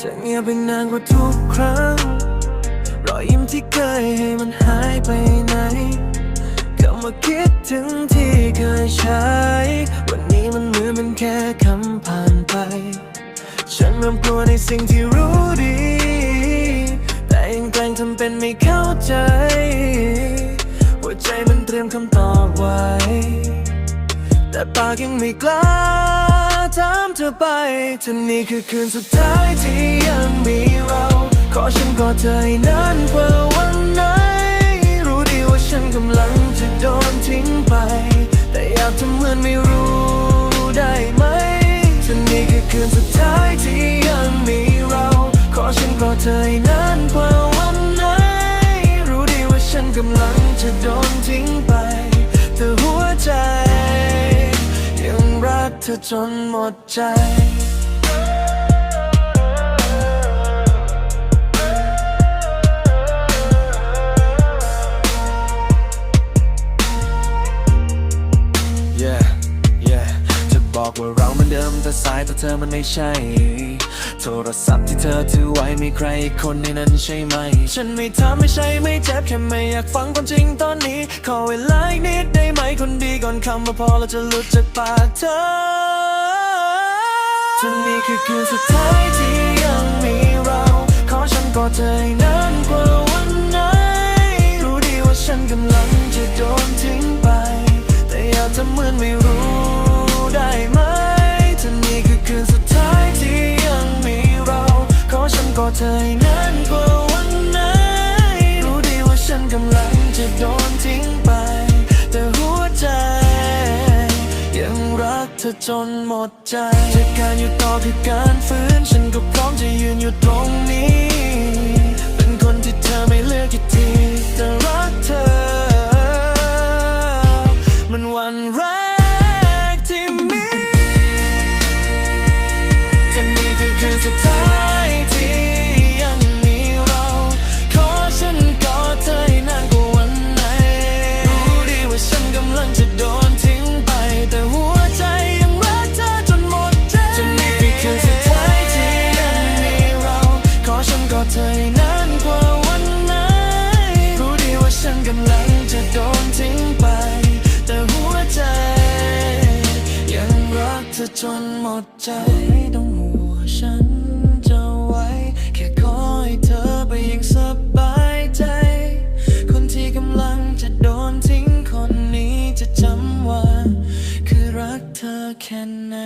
จะเงียบไปนานกว่าทุกครั้ง รอยยิ้มที่เคยให้มันหายไปไหนคำว่าคิดถึงที่เคยใช้ วันนี้มันเหมือนมันแค่คำผ่านไป ฉันเริ่มกลัวในสิ่งที่รู้ดี แต่ยังแกล้งทำเป็นไม่เข้าใจ หัวใจมันเตรียมคำตอบไว้ แต่ปากยังไม่กล้า ถามเธอไปเธอนี่คือคืนสุดท้ายที่ยังมีเรา ขอฉันกอดเธอให้นานกว่าวันไหน รู้ดีว่าฉันกำลังจะโดนทิ้งไป แต่อยากทำเหมือนไม่รู้ได้ไหมเธอนี่คือคืนสุดท้ายที่ยังมีเรา ขอฉันกอดเธอให้นานกว่าวันไหน รู้ดีว่าฉันกำลังจะโดนทิ้งไป เธอจนหมดใจ Yeah yeah จะบอกว่าเราเหมือนเดิมแต่สายแต่เธอมันไม่ใช่ โทรศัพท์ที่เธอถือไว้มีใครอีกคนในนั้นใช่ไหม ฉันไม่ทำไม่ใช่ไม่เจ็บแค่ไม่อยากฟังความจริงตอนนี้ ขอเวลาอีกนิดได้ไหม คำว่าพอเราจะหลุดจากปากเธอจนนี่คือคืนสุดท้ายที่ยังมีเรา ขอฉันกอดเธอให้ ธอจนหมดใจจาการอยู่ต่อคือการฟื้น ฉันก็พร้อมจะยืนอยู่ตรง เธอจนหมดใจไม่ต้องห่วงฉันจะไว้ แค่ขอให้เธอไปอยังสบายใจ คนที่กำลังจะโดนทิ้งคนนี้จะจำว่า คือรักเธอแค่ไหน